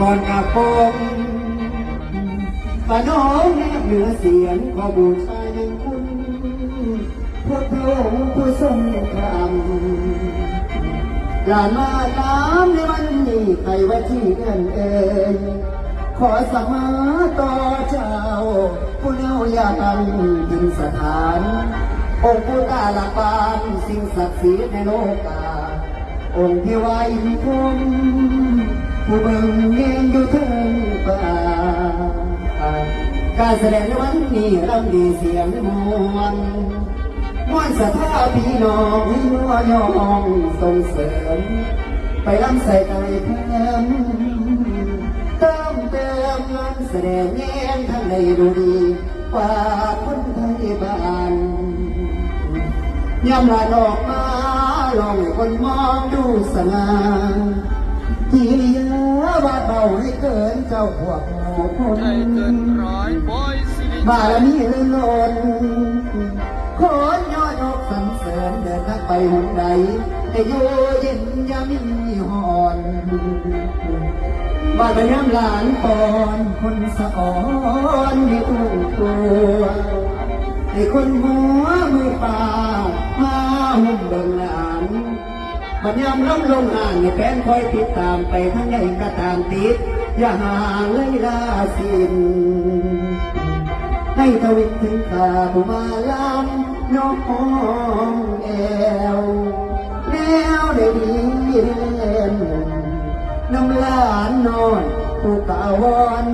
ก่อนกาโปงปะน้องแนบเหนือเสียงขอบูชายังคุณพระพระองค์ผู้ทรงธรรมลานมาตามในวันนี้ไปว่าที่เงินเอ่ยขอสมาต่อเจ้า ผู้เน่ายังดินสถาน องค์ผู้ตาละปานสิ่งศักดิ์สิทธิ์ในโลกาองค์ที่ไว้พมผู้เบิ่ง การแสดงในวันนี้รำดีเสียงมวนมวนสถาพี่น้องวิวยองส่งเสริม ไปรำใส่ไก่เพิ่มเติมเติมงานแสดงแง่งทั้งในดูดีกว่าคนไทยบ้านยามลาดอกมาลองให้คนมองดูสง่าที่ วาดเบาให้เกินเจ้าพวกหมูคนใจเกินร้อยบอยสิริบารมีลื่นล้นขอนยอดอกสรรเสริญเดินทางไปหนใดให้อยู่เย็นอยามีหอนบาดยามหลานปอนคนสะอ่อนให้อุ้มตัวให้คนหัวมือป่ามาหุ่มเบิ่งหลาน บัดยามล้มลงห่างแฟนคอยติดตามไปทั้งใดก็ตามติด อย่าห่างเลยลาสินให้ทวิตถึงขาผู้มาลำน้องแอวแนวได้ดีเล่นน้ำลานนอนผู้กาวอน